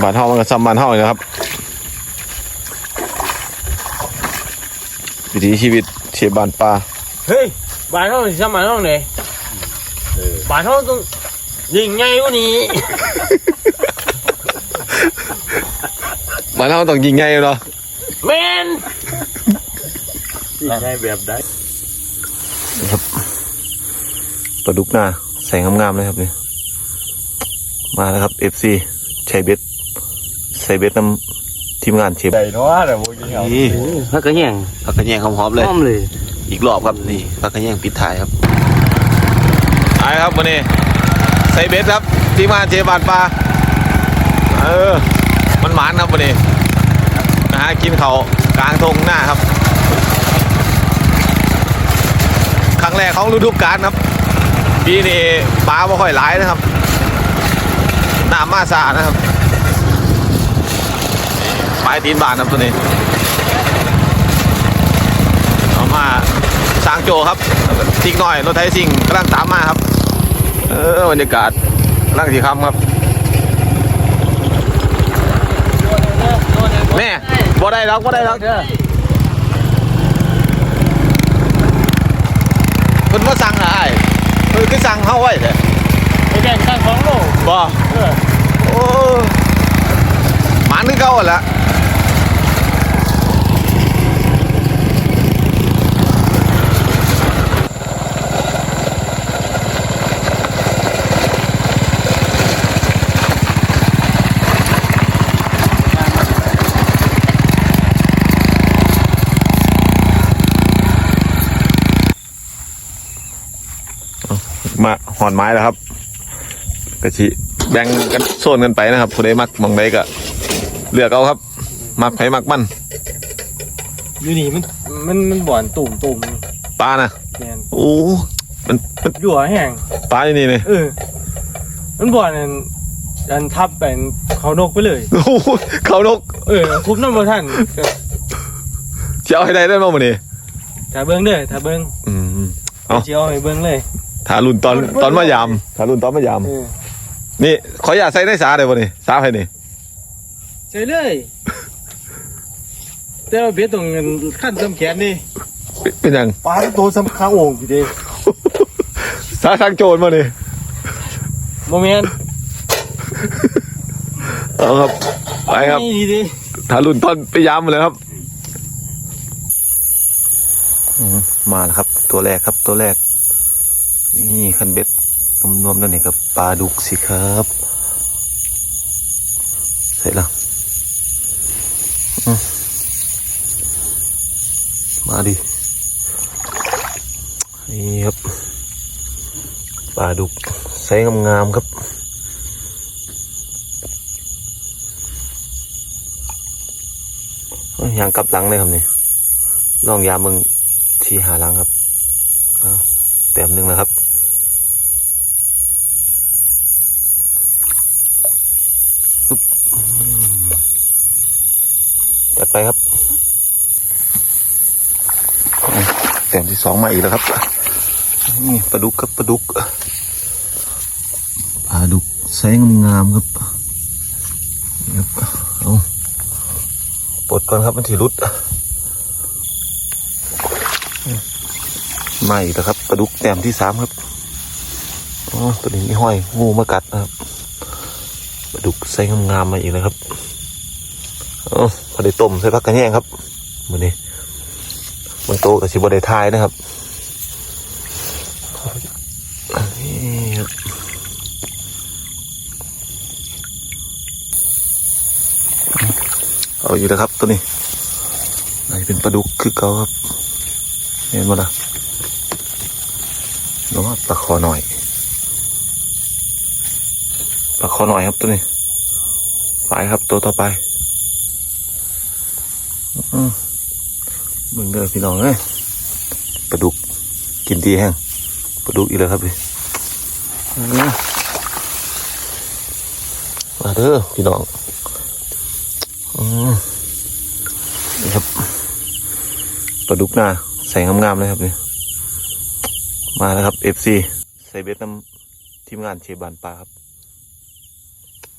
บ้านเฮามันก็ซ้ำบ้านเฮาเลยนะครับ วิถีชีวิตเชฟบ้านป่าเฮ้ยบ้านเขาสิสมัยน้องเลยบ้านเขาต้องยิ่งใหญ่กว่านี้บ้านเฮาต้องยิงไงเนาะแม่นได้แบบได้ปลาดุกหน้าแสงงามๆเลยครับเนี่ยมาแล้วครับ FC ชัยเบ็ด ใส่เบ็ดน้ำทีมงานเชฟได้เนาะแต่พวกนี้เอานี่พักกระแยงผักกระแยงหอมๆเลย หอมเลย อีกรอบครับนี่ผักกระแยงปิดท้ายครับไปครับวันนี้ใส่เบ็ดครับทีมงานเชฟบานปลาเออมันหมานครับวันนี้นะฮะกินเขาวกลางทงหน้าครับ ครั้งแรกของฤดูกาลครับปีนี้ปลาไม่ค่อยหลายนะครับน้ำมาสานะครับ ปลายตีนบานครับตัวนี้เอามาสร้างโจครับซิงหน่อยรถไทยซิงกำลังตามมาครับ เออบรรยากาศกำลังสีคำครับ แม่บ่ได้แล้วบ่ได้แล้วเพิ่นมาสั่งอะไรเพิ่นคือสั่งเฮาไว้เด้อไอ้แดงตั้งสองโลบ่เออโอ้หมันคือเก่าหั่นละ หอนไม้แล้วครับกะชิแบ่งกันโซนกันไปนะครับผู้ใดมักหมองใดก็เลือกเอาครับ มักไผมักมันอยู่นี่มันมันมันบ่อนตุ่มตุ่มปลานะแม่นโอ้มันมันอยู่หัวแห้งปลาอยู่นี่เลยเออมันบ่อนอันอันทับเป็นเขานกไปเลยโอ้โหเขานก เออทุบน้ำมาท่านก็จะเอาให้ได้ได้บ้างมันนี่ถ้าเบิ้งเด้อถ้าเบิ้งอืมเอ้าเจียวให้เบิ้งเลย ถารุ่นตอนตอนมายามถารุ่นตอนมายาม เออนี่ขออย่าตใส่ในสาเลยบ่นี่สาใครนี่ใช่เลย แต่ว่าเบียดตรงเงินขั้นตำแขนนี่เป็นเป็นหยัง ปลาตัวสำคัญโอ่งพี่เด้สาทางโจรมานี่โมเมนต์เอาครับไปครับนี่ดีดิถารุ่นตอนไปยามมาเลยครับอืมมาแล้วครับ ตัวแรกครับตัวแรก นี่คันเบ็ดนวมๆนั่นนี่ครับปลาดุกสิครับเสร็จแล้วอืมาดินี่ครับปลาดุกใส่งามๆครับยางกลับหลังเลยครับนี่ลองยามมึงทีหาหลังครับอ้าวแต้มหนึ่งแล้วครับ จัดไปครับแต้มที่สองมาอีกแล้วครับ นี่ปลาดุกครับปลาดุกปลาดุกไซส์งามๆครับครับเอาปลดก่อนครับมันถีรุดมาอีกแล้วครับปลาดุกแต้มที่สามครับอ๋อตัวนี้มีห้อยงูมากัดนะครับปลาดุกไซส์งามๆมาอีกแล้วครับเออ พอได้ต้มใส่ผักกระแยงครับมือนี้บนโตกับชิบได้ทายนะครับเอาอยู่แล้วครับตัวนี้ไหนเป็นปลาดุกคือเก่าครับเห็นไหมล่ะน้องปลาคอหน่อยปลาคอหน่อยครับตัวนี้ไปครับตัวต่อไป เบิ่งเด้อพี่น้องเอ้ยปลาดุกกินดีแห้งปลาดุกอีกแล้วครับพี่มาเด้อพี่น้องอืมนี่ครับปลาดุกหน้าใส่งามๆเลยครับนี่มาแล้วครับ FC ใส่เบ็ดน้ำทีมงานเชบานปลาครับ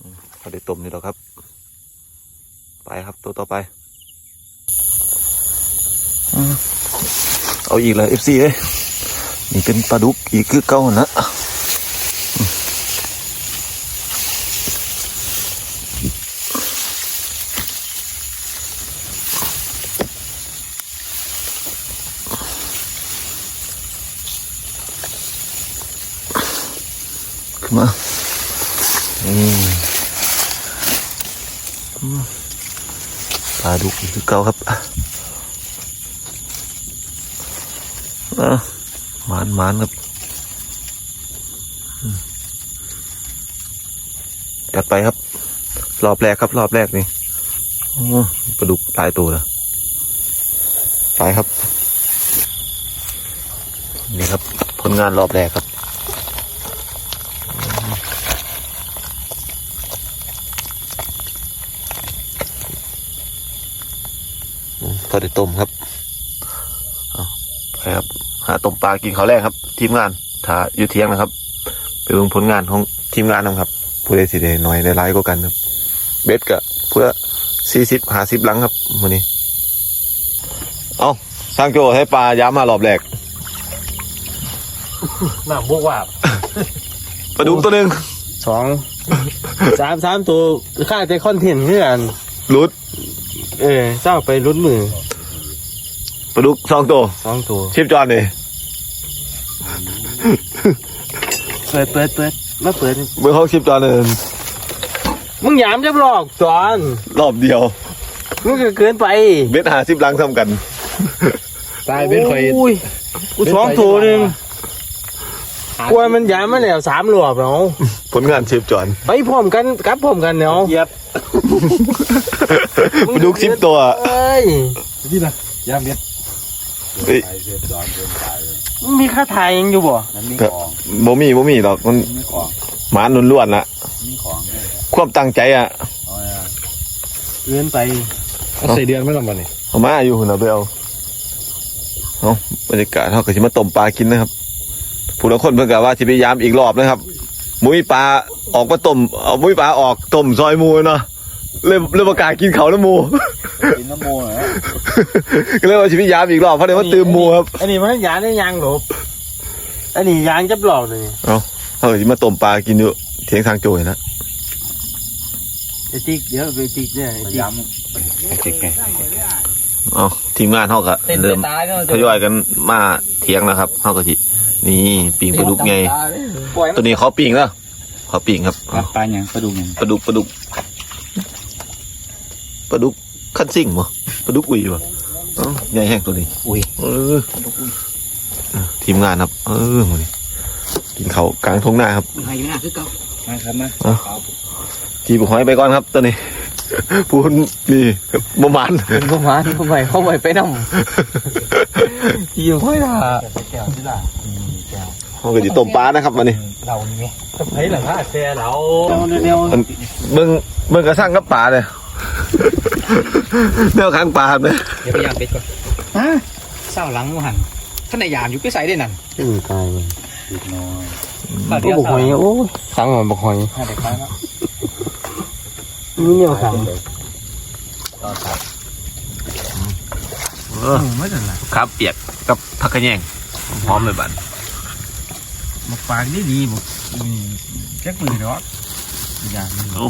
อืมเขาได้ต้มนี่แล้วครับ ไปครับตัวต่อไป เอาอีกเลยเอฟซีเลยนี่เป็นปลาดุกอีกคือเก่านะขึ้นมานี่อืมปลาดุกอีกคือเก่าครับอะ หมานหมานครับจัดไปครับ รอบแรกครับ รอบแรกนี่โอ้ปลาดุกหลายตัวเลยไปครับ นี่ครับ ผลงานรอบแรกครับพอได้ต้มครับไปครับ หาต้มปลากินข้าวแรกครับ ทีมงานถ้าอยู่เที่ยงนะครับ ไปเบิ่งผลงานของทีมงานนะครับผู้ใดสิได้น้อยได้ร้ายก็กันครับ เบ็ดก็เพื่อสี่สิบหาสิบหลังครับวันนี้ เอาสร้างโจให้ปลาย้ำมารอบแรกน้ำบวกว่าปลาดุกตัวหนึ่งสอง สามสามตัวค่าแต่คอนเทนต์เพื่อนรุด เออเจ้าไปลุ้นมือ ปลาดุกสองตัวสองตัวชิปจอนเลยเปิดเปิดเปิดมาเปิดเมื่อเขาชิปจอนเลยมึงหยามจะหลอกจอนรอบเดียวมึงก็เกินไปเบ็ดหาสิบหลังทำกันตายเป็นข่อยอุ้ยกูสองตัวหนึ่งกลัวมันหยามมาแล้วสามหลวบเนาะผลงานชิปจอนไปพร้อมกันกลับพร้อมกันเนาะเหยียบปลาดุกสิบตัวเอ้ยนี่นะยามเบ็ด เฮ้ยไปเบ็ดดอนเดินตายมึงมีค่าถ่ายยังอยู่บ่นั้นมีก็ของบ่มีบ่มีหรอกมันมีของหมานล้วนๆละมีของด้วยความตั้งใจอะเอาไงเกินไปเอาใส่เดือนไม่ลำบากนี่เอามาอยู่หุ่นเอาไปเอาเอาบรรยากาศเขาก็สิมาต้มปลากินนะครับผู้ละคนเพิ่งกะว่าสิพยายามอีกรอบนะครับมุ้ยปลาออกมาต้มเอามุ้ยปลาออกต้มซอยหมูเนาะเริ่มเริ่มประกาศกินเขาแล้วหมู กินน้ำมูกนะก็เลยว่าสิพยายามอีกรอบเพราะเดี๋ยวว่าตื่มหมูครับอันนี้มันยางได้ยางหลบอันนี้ยางจับหลอกเลยเอาเขาก็สิมาต้มปลากินอยู่เทียงทางโจยนะไอติ๊กเดี๋ยวไปติ๊กเนี่ยไอติ๊กย้ำเจ๊กไงเอาทีมงานเขาก็เริ่มตายเนาะทยอยกันมาเทียงนะครับเขาก็สินี่ปิงปลาดุกไงปล่อยตัวนี้เขาปิงแล้วเขาปิงครับเอาปลาอย่างปลาดุกอย่างปลาดุกปลาดุกปลาดุก ขั้นซิ่งบ่ปลาดุกอุ้ยบ่เอ้าใหญ่แห้งตัวนี้อุ้ยเออทีมงานครับ เออมาดิกินเขาวกลางทงหน้าครับมาอยู่หน้าคือเก่ามาครับมาจีบุกหอยไปก่อนครับตัวนี้พูนนี่ประมาณเข้ามาเข้าไปเข้าไปไปนำทีมค่อยล่ะแก้วที่ล่ะแก้วเขาก็จะต้มปลานะครับวันนี้เรานี่ไหมไผหลังคาแซ่เราเร็วมันเบิ่งเบิ่งกระสั่งกับปลาเลย แนวข้างปลาครับเนี่ยเดี๋ยวพยายามเบ็ดก่อนฮะเศร้าหลังหันท่านนายยามอยู่ไปใส่ได้นั่นอืมตายเลยอีกน้อยโอ้บกหอยโอ้ขังมันบกหอยห้าเด็กไปแล้วมีเนี่ยขังต่อครับไม่ทันละครับเปียกกับผักกระแยงพร้อมเลยบัดบกปากนี่ดีบกแค่ปืนเนาะอย่างนี้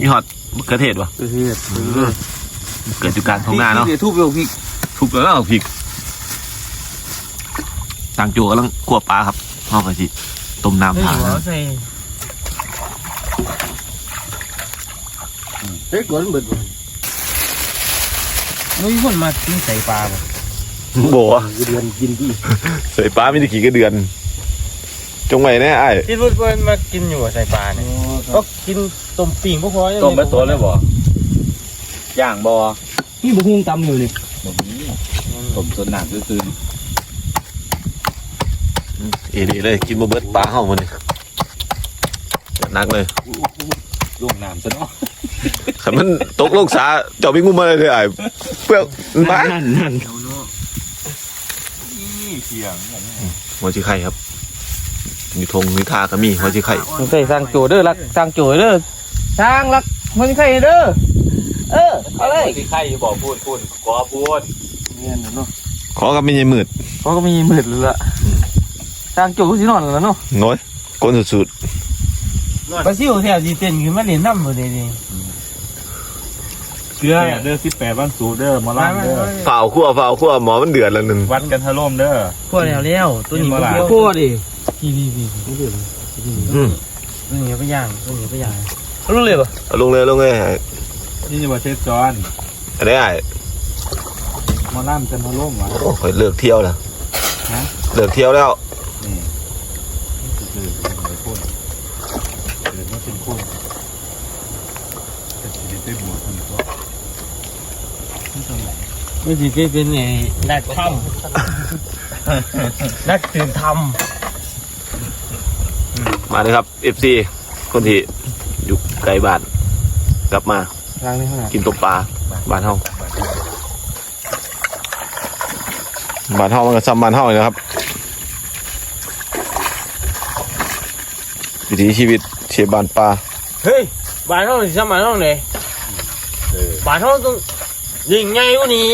มีฮอตมะเขือเทศวะคือเกิดอยู่กลางทงหน้าเนาะเดี๋ยวทุบโยกพี่ทุบแล้วก็เอาพริกทางจูกำลังคั่วปลาครับเอาไปสิต้มน้ำไม่ทาหัวใส่เฮ้ยกวนเบิดบ่ไม่มีคนมากินใส่ปลาบ่โบัวเดือนกินดีใส่ปลาไม่ได้ขี่กระเดือน จงไว้แน่ไอ้ที่พูดว่ามากินอยู่กับใส่ปลาเนี่ยก็กินต้มปิ่งพวกพอต้มไปตัวเลยบ่ ย่างบ่นี่บุ้งตำอยู่เลยบ่มีต้มส่วนหนักก็คือเอดีเลยกินมาเบิดปลาเข้ามันนี่นักเลยลงน้ำซะเนาะขันมันตกลงสาเจาะวิ่งงุ้มมาเลยเลยไอ้เปลือกมันมานั่นนั่นหัวชีไข่ครับมีธงมีทาก็มีหัวชีไข่ใส่สร้างโจเด้อรักสร้างโจเด้อสร้างรักมันใครเด้อ เออเอาเลยที่ใครบอกพูดพูดกอพูดเนี่ยเนาะขอกับไม่ใช่มืดเขาก็มีมืดเลยละทางจุกสินอนแล้วเนาะน้อยก้นสุดปลาซิวแถวจีเต้นขึ้นมาเล่นน้ำเลยดิเชื่อเด้อสิบแปดวันสูเด้อมาล่างเด้อๆเฝ้าขั้วเฝ้าขั้วหมอมันเดือดละหนึ่งวัดกันทะล่มเด้อพวกแล้วแล้วตัวนี้เห็นบ่ล่ะพวกดิพี่พี่พี่ไม่เดือดเลยอืมตัวนี้ไปย่างตัวนี้ไปย่างรู้เลยปะเอาลงเลยลงเลย นี่จะมาเทศจอนอันนี้ไอ้มาล่ามกันทะล่มวะโอ้ยเลิกเที่ยวแล้วฮะเลิกเที่ยวแล้วนี่คือเป็นคนเกิดมาเป็นคนแต่ชีวิตได้บวชคนก็นี่ตรงไหนไม่ดีเป็นเป็นไงนักทำนักตื่นทมาเลยครับ FC คนที่อยู่ไกลบ้านกลับมาำ ล้างนี่ขนาดกินต้มปลาบ้านเฮาบ้านเฮามันก็ซ้ำบ้านเฮาเลยนะครับ วิถีชีวิตเชียบ้านปลาเฮ้ยบ้านห้องสิสมัยห้องไหนบ้านห้องต้องยิงไงวะนี้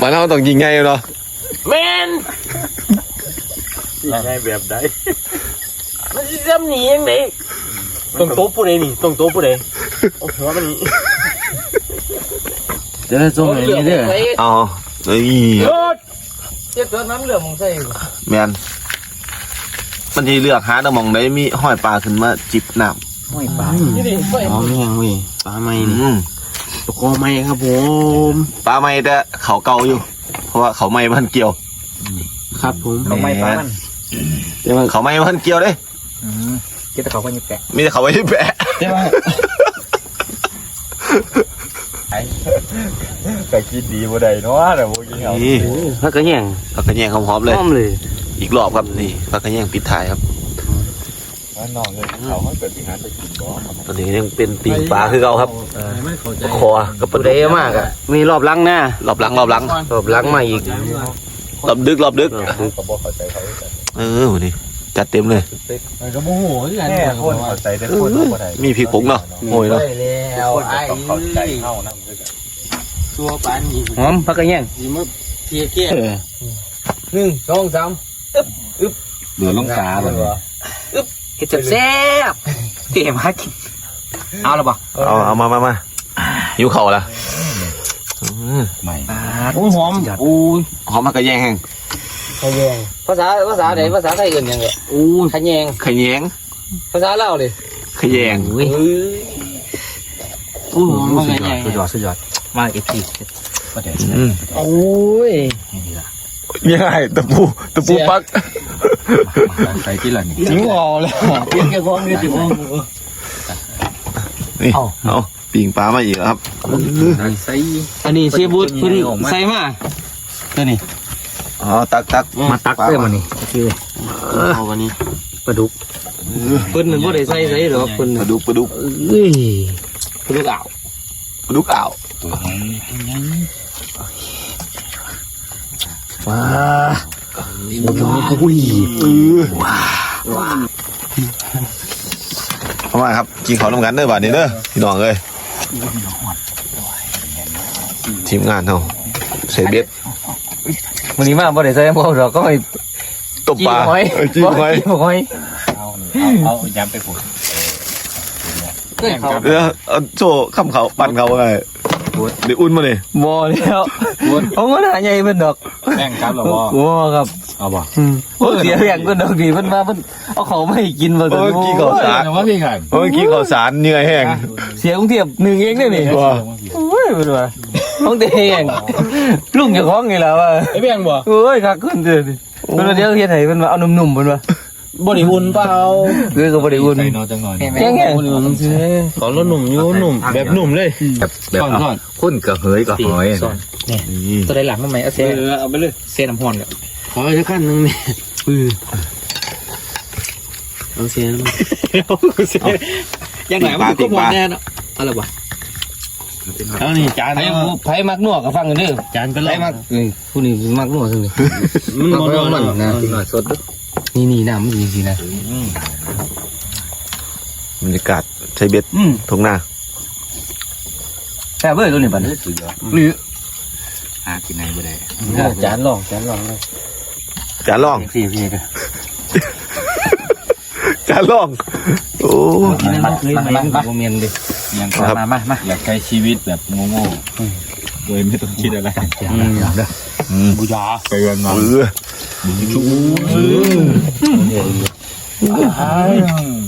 บ้านเฮาต้องยิงไงเนาะแมนง่ายแบบใดมันสิซ้ำหนียังไง ตรงโต๊ะผู้ใดนี่ตรงโต๊ะผู้ใดเอาหัวมันนี่เดี๋ยวส่งไหนนี่เด้ออ๋อเอ้ยรถเจ็บตัวน้ำเหลืองมองใส่แมนมันที่เลือกหาแตะมองได้มีห้อยปลาขึ้นมาจิบน้นี่ดิไฟอ๋อไม่ยังเว้ยปลาไม่ำนี่อืมตะโกไม่ครับผมปลาไม่แต่เขาเก่าอยู่ เพราะว่าเขาไม่พันเกี่ยว ครับผมเขาไม่ปลามันแต่ว่าเขาไม่พันเกี่ยวเด้ คิดแต่เขาก็ยิ่งแปะมีแต่เขาไว้ที่แปะใช่ไหมแต่คิดดีบ่ได้เนาะแต่บ่กินเอานี่พักกระแยงผักกระแยงหอมๆเลย หอมเลยอีกรอบครับนี่ผักกระแยงปิดท้ายครับว่าน้องเลยเขาเขาเกิดปีหารไปกินบ่ตอนนี้ยังเป็นปีกปลาคือเขาครับคอกับปลาเดดุกมากอะมีรอบหลังหน้ารอบหลังรอบหลังรอบหลังมาอีกรอบดึกรอบดึกเขาบ่เข้าใจเขาเออวันนี้ จัดเต็มเลยก็โมโหที่กันแค่คนเข้าใจแต่คนเขาบ่ได้มีพริกผงเนาะโอ้ยเนาะแล้วคนไอ้ต้องเข้าใจเฮานั่นคือกันตัวปานนี่หอมพักกระแยงสิมาเทียเกี้ยหนึ่งสองสามเหลือลงตาเลยเห็ดแซ่บเต็มฮักกินเอาละบ่เอาเอามามามาหิวเข่าละอืมใหม่โอ้ยหอมโอ้ยหอมผักกระแยงแห้ง ขยงภาษาภาษาไหนภาษาไทยเอื่นยังไงโอ้ยขยงขะแยงภาษาลาวเลยขะแยงเว้ยเออโอ้ยหอมมากสุดขยยอดงสุดยอดสุดยอดมาเอฟซีอืมโอ้ยยังไงตะปูตะปูปักใครที่ละนี่ถึงหอแล้วเปลี่ยนแค่ความเนี่ยถึงหอนี่เอาปิ่งปลามาอีกแล้วครับใส่อันนี้เชฟบุตรเพิ่นใส่มาตัวนี้ อ๋อตักตักมาตักเสื้อมานี่โอเคเอาวันนี้ปลาดุกเพิ่นมันบ่ได้ใส่ใส่หรอกเพิ่นปลาดุกปลาดุกเอ้ยปลาดุกอ่าวปลาดุกอ่าวตัวนี้ตัวนี้ว้าอุ้ยเข้ามาครับกินข้าวน้ำกันเด้อบาดนี้เด้อพี่น้องเอ้ยทีมงานเฮาใส่เบ็ด วันนี้มาบ่ได้ใส่พวกเราก็ไม่ตบปลาจิ้มหอยเออจิ้มหอยจิ้มหอยเอาเอาเอาย้ำไปผุดเฮ้ยเขาเออเอาโซ่คำเขาปั่นเขาไงเดี๋ยวอุ่นมาเลยบ่แล้วผมก็หาใหญ่เพิ่นดอกแม่งครับหรอบ่บ่ครับเอาบ่อืมโอ้เสียแรงเพิ่นดอกดีเพิ่นมาเพิ่นเอาเขาไม่ให้กินบ่โอ้ยกินข้าวสารว่าพี่กันเมื่อกี้ข้าวสารเหนื่อยแห้งเสียกรุงเทพหนึ่งเองเด้อนี่ว้าโอ้ยเพิ่นว่า ต้องเตงลุงเจ้าของนี่ล่ะว่าไอ้เบี้ยงบ่โอ้ยคักขึ้นเด้อนี่เพิ่นว่าเดี๋ยวเฮ็ดให้เพิ่นว่าเอานุ่มๆเพิ่นว่าบริอุ่นเปล่าคือก็บ่ได้อุ่นใส่นอนจังหน่อยแข็งๆขอรสหนุ่มอยู่หนุ่มแบบหนุ่มเลยแบบแบบข้นกับเฮยกับหอยตัวใดหลังมันไหมเอาเซ่เอาไปเลยเซ่น้ำหอนกับขออีกขั้นหนึงเนี่ยอือเอาเซ่ยังไงมันก็หมดแน่เนาะอะไรวะ เอานี่จานไผไผมักนัวก็ฟังกันเด้อจานเป็นไรมักนี่ผู้นี้มักนัวซั่นนี่มันบ่นัวมันนะนะกินหน่อยสดนี่นี่น้ำมันจริงๆนะบรรยากาศใช้เบ็ดอืมทงหน้าแซ่บเว้ยตัวนี้บัดนี้หรือหากินไหนบ่ได้จานลองจานลองเลยจานล่องสี่พี่กันจานล่องโอ้มามามามาเมียนดิ ยังครับมามามาอยากใช้ชีวิตแบบโง่ๆโดยไม่ต้องคิดอะไรอืมเด้อบูชาไปวันมาเออ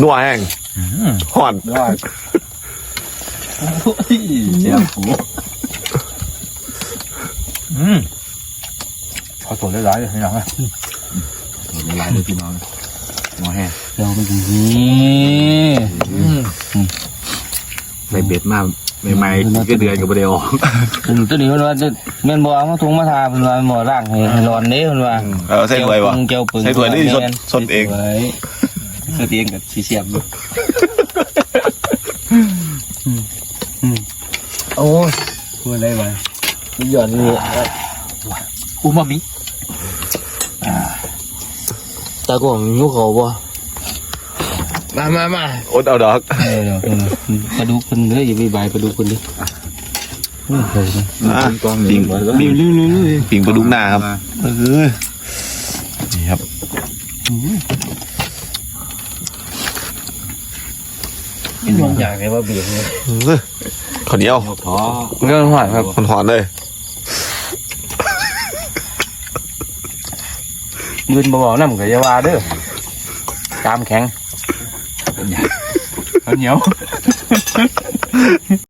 นัวแห้งห่อนยอดเสียหูอืมขอตัวได้ร้อยเลยพี่น้องนะละลายเลยพี่น้องหมอแห้งเราไปดูนี่ใส่ เบ็ดมาใหม่ๆก็เดือนกับเดียวตัวนี้มันว่าแม่นบ่เอามาถุงมาทาเป็นว่าหมอร่างให้ให้ร้อนเด้มันว่าเออใส่ถ้วยวะเจียวปึงใส่ถ้วยนี่สดสดเองสดเองกับสีเสียบอยู่โอ้ยพูดได้ไหมหย่อนนี่อูมามิตากล่องยุกเขาบ่ มามามาอดเอาดอกเออเดี๋ยวปลาดุกคนเด้ออย่าไปบายปลาดุกคนดิอะปิงปิงปิงปลาดุกหน้าครับเออนี่ครับมองอย่างไรว่าเบียงเลยเออข้าวเหนียวท้อเรื่องหวานครับหอนๆเลยยืนบ่บอกน้ำกับยาวาเด้อตามแข็ง เหนียว